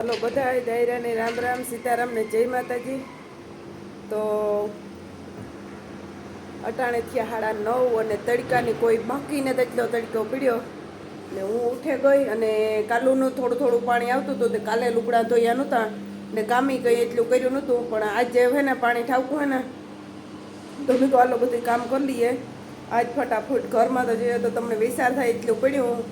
Hello બધા દાયરાને રામ રામ સીતારામને જય માતાજી. તો અટાણે થયા હાડા નવ અને તડકાની કોઈ બાકી એટલો તડકો પીડ્યો. ને હું ઉઠે ગઈ અને કાલુનું થોડું થોડું પાણી આવતું હતું, તે કાલે લુગડા ધોયા નહોતા. ને કામી કંઈ એટલું કર્યું નહોતું, પણ આજે હે ને પાણી ઠાવકું હે ને, તો મેં તો આલો બધું કામ કરી લઈએ. આજ ફટાફટ ઘરમાં તો જોઈએ, તો તમને વિચાર થાય એટલું પડ્યું.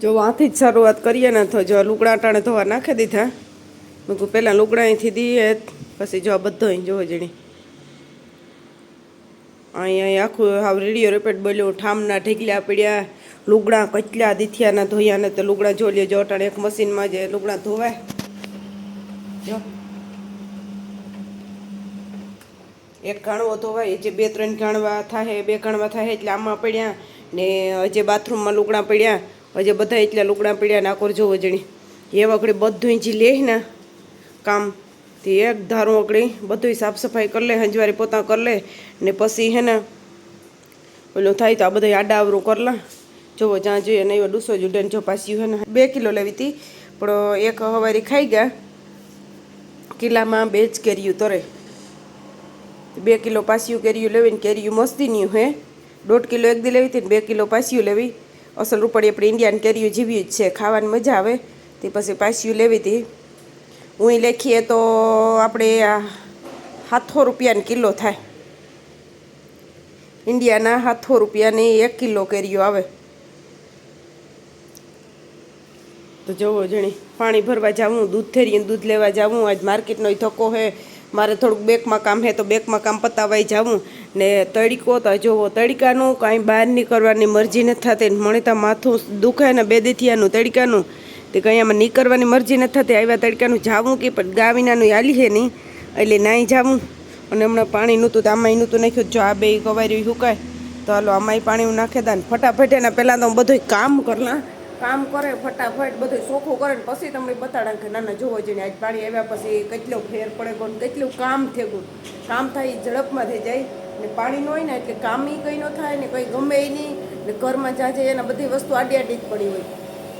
જો આથી જ શરૂઆત કરીએ ને તો જો લુગડા ટાણે ધોવા નાખી દીધા. મેં કહું પહેલાં લુગડા અહીંથી દઈએ પછી જો આ બધો અહીં જોવો જણી. અહીં અહીં આખું હાવ રેડિયો રેપેટ બોલ્યો, ઠામના ઢીકલ્યા પડ્યા, લુગડા કચલા દીથિયાના ધોયા ને તો લુગડા જો લે જો અટાણે એક મશીનમાં જે લુગડા ધોવાય. જો. એક ગાણવો ધોવાય જે બે ત્રણ ગાણવા થાય બે ગાણવા થાય એટલે આમાં પડ્યા ને જે બાથરૂમમાં લુગડા પડ્યા. હજે બધા એટલા લુકડા પડ્યા ને આકોર જોવો જણી. એ વખતે બધું જે લે ને કામ, તે એક ધારું વગડી બધું સાફ સફાઈ કરી લે, હંજવારી પોતા કરી લે, ને પછી હે ને ઓલું થાય તો આ બધા આડા આવરું કરલા જોવો જ્યાં જોઈએ નહીં ડૂસો જુડન જો પાછી હે ને. બે કિલો લેવી હતી પણ એક હવારી ખાઈ ગયા. કિલ્લામાં બે જ કેરીયું તરે. બે કિલો પાસિયું કેરીયું લેવી ને કેરીયું મસ્તીની હે. દોઢ કિલો એક દી લેવી હતી ને બે કિલો પાસિયું લેવી. અસલ રૂપડી આપણે ઇન્ડિયન કેરીઓ જેવી જ છે, ખાવાની મજા આવે. તે પછી પાસિયું લેવી હતી. હું લેખીએ તો આપણે સાતસો રૂપિયાની કિલો થાય. ઇન્ડિયાના સાતસો રૂપિયાની એક કિલો કેરીઓ આવે. તો જવો જણી, પાણી ભરવા જવું, દૂધ થેરીને દૂધ લેવા જાવું, આજ માર્કેટનો ધક્કો હે મારે થોડુંક બેકમાં કામ હે તો બેકમાં કામ પતાવાઈ જાવું. ને તડકો તો જોવો તડકાનું કાંઈ બહાર નીકળવાની મરજી નથી થતી. મને તો માથું દુખાય ને બેદીથિયાનું તડકાનું. તે કંઈ આમાં નીકળવાની મરજી નથી થતી. આવ્યા તડકાનું જાવું કે પણ ગાવીનાનું હાલી છે નહીં. એટલે નાહી જાવું. અને હમણાં પાણી નહોતું તો આમાં નહોતું નાખ્યું. જો આ બે કવારી સુકાય તો હાલો આમાંય પાણી નાખે દા ને ફટાફટ એના પહેલાં તો હું બધું કામ કરલા. કામ કરે, ફટાફટ બધું ચોખ્ખું કરે ને પછી તમને બતાડા કે નાના જોવો જોઈએ આજ પાણી આવ્યા પછી કેટલો ફેર પડે કોણ કેટલું કામ થયું કામ થાય એ ઝડપમાં થઈ જાય. ને પાણી ન હોય ને એટલે કામ એ કંઈ ન થાય ને કંઈ ગમે એ નહીં. ને ઘરમાં જ્યાં જાય એના બધી વસ્તુ આડી આડી જ પડી હોય.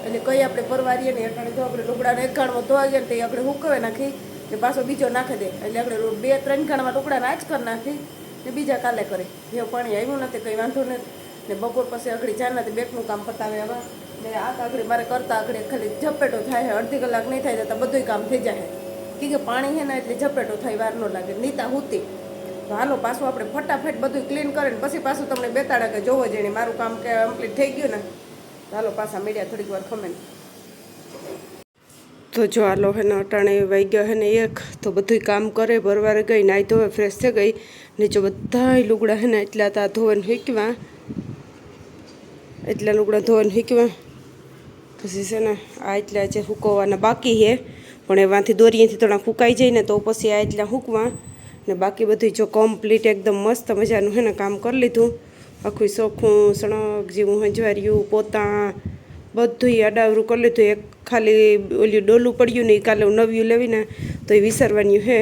એટલે કઈ આપણે પરવારીએ ને એટલે જો આપણે લુગડાને એકાણમાં ધોવા ગયા ને તે આપણે હુકવે નાખી ને પાછો બીજો નાખી દે. એટલે આપણે બે ત્રણ ગાણમાં લુગડાને આજ કરી નાખી ને બીજા કાલે કરે. જે પાણી આવ્યું નથી, કંઈ વાંધો નથી. ને બપોર પછી આગળ જાનનાથી બેકનું કામ પતાવે હવે ને આ આગળ મારે કરતા આગળ ખાલી ઝપેટો થાય, અડધી કલાક નહીં થાય તો બધું કામ થઈ જાય. કે કે પાણી છે ને એટલે ઝપેટો થાય, વાર ન લાગે. નીતા હુતી. તો હાલો, પાછું આપણે ફટાફટ બધું ક્લીન કરે ને પછી પાછું તમને બેતાડા કે જોવો જઈને મારું કામ કે કમ્પ્લીટ થઈ ગયું ને. હાલો, પાછા મીડિયા થોડીક વાર ખમે તો જો હાલો, હે ને અટાણે વાઈ ગયો હે ને એક, તો બધું કામ કરે, ભરવારે ગઈ, નાઈ ધોવે ફ્રેશ થઈ ગઈ. ને જો બધાય લુગડા હે ને એટલા તા ધોઈને શીખવા. એટલા લુગડા ધોઈને શીખવા. પછી છે ને આ એટલા જે સૂકવવાના બાકી છે. પણ એમાંથી દોરીએથી થોડા ફૂંકાઈ જાય ને તો પછી આ એટલા હૂકવા ને બાકી બધું જો કમ્પ્લીટ એકદમ મસ્ત મજાનું હે ને કામ કરી લીધું. આખું સોખું સણક જેવું હંજવાર્યું, પોતા બધું અડાવરું કરી લીધું. એક ખાલી ઓલું ડોલું પડ્યું ને એ કાલે નવ્યું લેવીને તો એ વિસરવાનું હે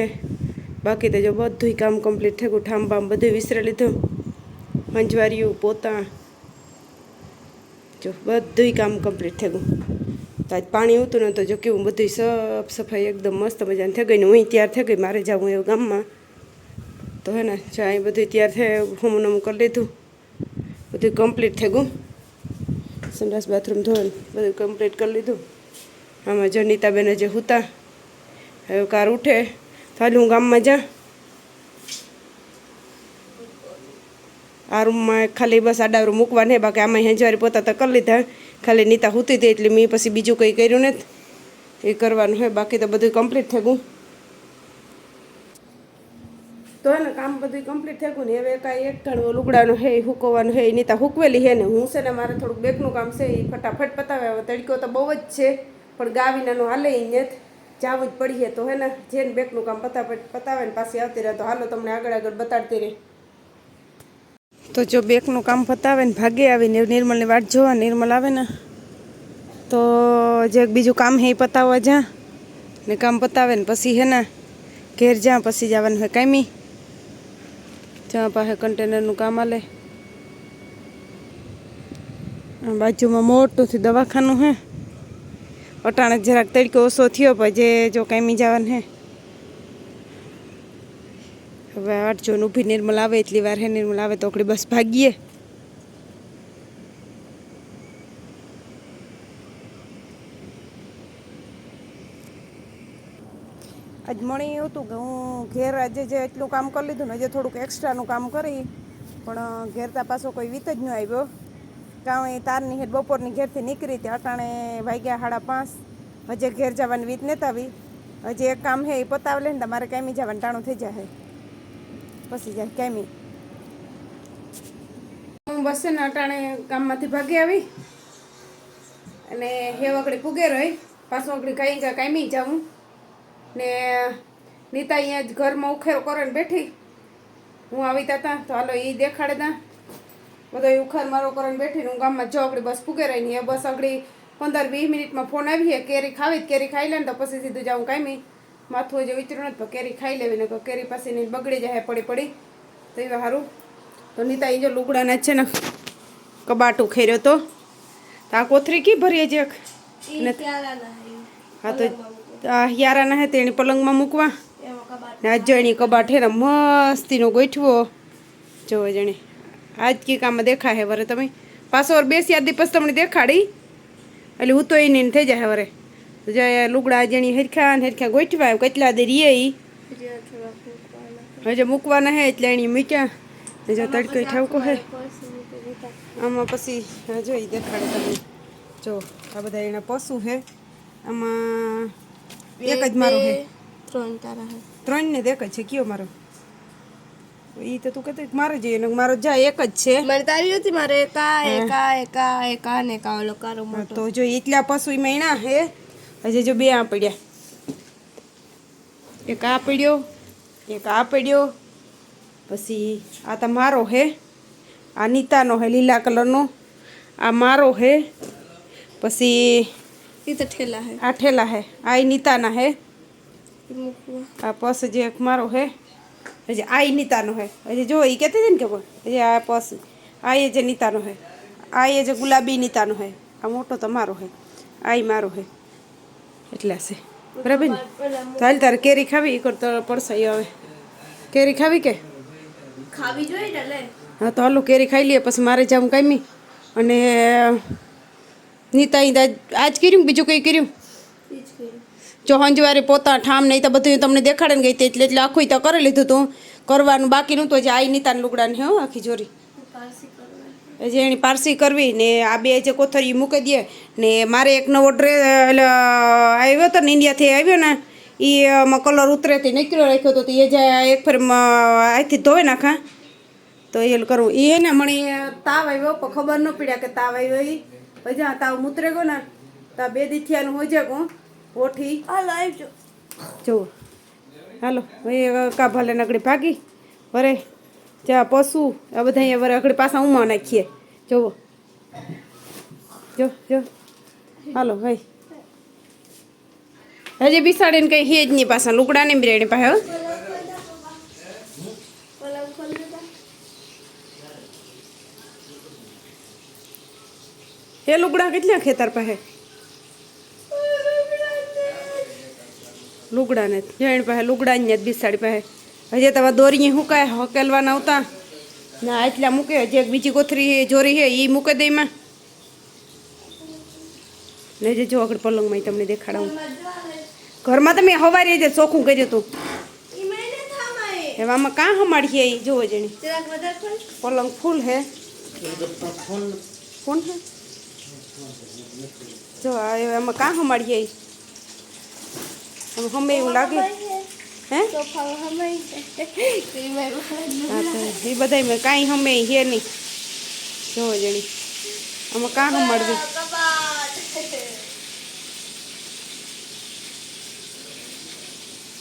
બાકી તો જો બધું કામ કમ્પ્લીટ થઈ ગયું ઠામ બામ બધું વિસરી લીધું. હંજવાર્યું, પોતા જો બધું કામ કમ્પ્લીટ થઈ ગયું. તો આજ પાણી આવતું ને તો જો કેવું બધું સાફ સફાઈ એકદમ મસ્ત મજાની થઈ ગઈ ને હું તૈયાર થઈ ગઈ, મારે જવું એવું ગામમાં. તો હે ને, જો અહીં બધું તૈયાર થાય હું નમું કરી લીધું. બધું કમ્પ્લીટ થઈ ગયું. સંડાસ બાથરૂમ ધોવાનું બધું કમ્પ્લીટ કરી લીધું. આમાં જો નીતાબેન જે હુતા. હવે કાર ઉઠે. તો હું ગામમાં જા. આ રૂમમાં ખાલી બસ આડાવરું મૂકવા નહીં બાકી આમાં હેંજવારી પોતા તો કરી લીધા. ખાલી નીતા હુતી હતી એટલે મેં પછી બીજું કંઈ કર્યું નથી. એ કરવાનું હોય, બાકી તો બધું કમ્પ્લીટ થઈ ગયું. તો એને કામ બધું કમ્પ્લીટ થઈ ગયું ને, હવે કાંઈ એક ઘણું લુગડાનું હે હુકવવાનું હે નીતા હુકવેલી હે ને, હું છે ને મારે થોડુંક બેકનું કામ છે એ ફટાફટ પતાવે. હવે તડકો તો બહુ જ છે, પણ ગાવીનાનું હાલે ઈ ને જાવું જ પડીએ તો હે ને, જેને બેકનું કામ પતાવે પતાવે ને પાછી આવતી રહે તો હાલો તમને આગળ આગળ બતાડતી રહે. તો જો બેકનું કામ પતાવે ને ભાગે આવીને નિર્મલની વાટ જોવા, નિર્મલ આવે ને, તો જે બીજું કામ હે પતાવવા જા. ને કામ પતાવે ને પછી હે ને ઘેર જા, પછી જવાનું હોય કાયમી. જ્યાં પાસે કન્ટેનરનું કામ આલે. બાજુમાં મોટુંથી દવાખાનું હે. અટાણે જરાક તડકો ઓછો થયો પછી જે જો કાયમી જવાનું હે. હવે આઠ જો ઊભી નિર્મલ આવે, એટલી વાર હે નિર્મલ આવે તો આપણી બસ ભાગીએ. આજ મને એવું હતું કે હું ઘેર આજે જે એટલું કામ કરી લીધું ને આજે થોડુંક એક્સ્ટ્રાનું કામ કરી, પણ ઘેરતા પાછો કોઈ વીત જ ન આવ્યો. કાં એ તારની હેઠ બપોરની ઘેરથી નીકળી હતી અટાણે વાગ્યા સાડા પાંચ. હજે ઘેર જવાની વીત નતા આવી. હજી એક કામ હે એ પતાવ લે ને તમારે કાંઈ જવાનું ટાણું થઈ જાય પછી જાય કાંઈ હું બસ ને અટાણે કામમાંથી ભાગી આવી. અને હે વગડી પૂગે રહી. પાછું વગડી કાંઈ કાંઈ કાંઈ જાઉં. ને નીતા અહીંયા જ ઘરમાં ઉખેરો કરીને બેઠી. હું આવી હતા તો. હાલો એ દેખાડે તા. બધો ઉખેર મારો કરીને બેઠી હું ગામમાં જો અગડી બસ પૂગે રહી ને એ બસ આગળ પંદર વીસ મિનિટમાં ફોન આવીએ. કેરી ખાવી કેરી ખાઈ લે ને તો પછી સીધું જાઉં કાંઈ માથું હજી વિચરું નથી કેરી ખાઈ લેવી ને કેરી પાસે ને બગડી જાય પડી પડી. તો એ સારું તો નીતા એ જો લુગડાના છે ને કબાટું ખેર્યો તો. તો આ કોથરી કી ભરીએ છે હા તો આ યારાના હે તેની પલંગમાં મૂકવા. ને આજ જો એની કબાટ હે ને મસ્તીનો ગોઠવો. જોવો જણી આજ કી કામ દેખા હે વરે તમે. પાછો બેસી આદી દિવસ તમને દેખાડી. એટલે હું તો એને થઈ જાય વરે. જો એ લુગડા જેની હરખા ને હરખા ગોઠવા કેટલા દે રીએ ઈ? હજે મૂકવાના હે એટલે એની ને જો તડકો ઠાવકો હે. આમાં પછી જો ઈ દેખાડે તમે જો આ બધા એના પશુ હે. આમાં એક જ મારો હે. ત્રણ તારા હે. ત્રણ ને જ છે કયો મારો? ઈ તો તું કહેતો મારો જોઈએ ને મારો જાય એક જ છે. મારે તારી નથી મારે એકા એકા એકા એકા ને એકા ઓલો કારો તો જો એટલા પશુ મહિના હે. હજી જો બે આ પડ્યા. એક આ પડ્યો એક આ પડ્યો. પછી આ તો મારો હે આ નીતાનો હે લીલા કલરનો. આ મારો હે પછી એ તો ઠેલા હે. આ ઠેલા હે આ ઈ નીતાના હે. ઈ મૂકવા. આ પસ જે એક મારો હે હજી આ ઈ નીતાનો હે. હજી જો એ કહેતી હતી ને કે કોઈ હજી આ પસ આ એ જે નીતાનો હે આ એ જે ગુલાબી નીતાનો હે આ મોટો તો મારો હે આ ઈ મારો હે. એટલા છે. બરાબર ને? તો હાલ તારે કેરી ખાવી? એ કરતો પડશે હવે. કેરી ખાવી કે? ખાવી જોઈએ ને હા તો હાલો કેરી ખાઈ લઈએ. પછી મારે જવું કામી અને નીતા આજ કર્યું બીજું કંઈ કર્યું? જ હંજવારે પોતા ઠામ નહીં તો બધું તમને દેખાડે ને ગઈ એટલે એટલે આખું તો કરી લીધું તું. કરવાનું બાકી નહોતું જે આઈ નીતાને લુગડાને ને હો આખી જોરી. જે એની પારસી કરવી ને આ બે જે કોથળી મૂકી દે ને મારે એક નવો ડ્રેસ એટલે આવ્યો હતો ને ઇન્ડિયાથી આવ્યો ને એ કલર ઉતરેથી નીકળ્યો રાખ્યો હતો તો એ જે એક ફેર અહીંથી ધોઈ નાખા. તો એ કરવું એ ને મને તાવ આવ્યો પણ ખબર ન પડ્યા કે તાવ આવ્યો એ પછી જ્યાં તાવ મૂતરે ગયો ને તો બે દીથિયાનું હોય છે કોણ ઓઠી. હાલો આવજો. જો જુઓ. હાલો એ કા ભલે નગડી ભાગી. વરે જા પશુ આ બધા અહીંયા વરે અગડી પાછા ઉમા નાખીએ. જોવો. જો જો. હાલો, ભાઈ. હજી બિસાડીને કંઈ હેજ નહીં પાછા. લુકડા નહીં બિરાડી પાસે, હે. લુગડા કેટલા ખેતર પાસે? લુગડા ને જણ પાસે, લુગડા ને બિસાડી પાસે. હજી તો દોરી હુકાય હકેલવાના આવતા ના એટલા મૂકે જે બીજી કોથરી જોરી છે એ મૂકે દે એમાં. ને જે જો આગળ પલંગમાં તમને દેખાડાવું. ઘરમાં તમે હવારે જે ચોખ્ખું કર્યું હતું એવામાં કાં હમાડીએ એ જોવો જણી. પલંગ ફૂલ હે. ફોન હે? જો એમાં કાં હમાડીએ? આમ હમે એવું લાગે. હે? એ બધાય મેં કાંઈ હમે હે નહીં. જોવો જણી આમાં કાં હમાડવી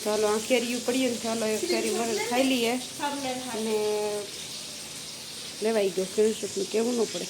ચાલો આ કેરીયું પડીએ ને ચાલો એક કેરી મરણ ખાઈ લઈએ. અને લેવાઈ ગયો શું કેવું ન પડે.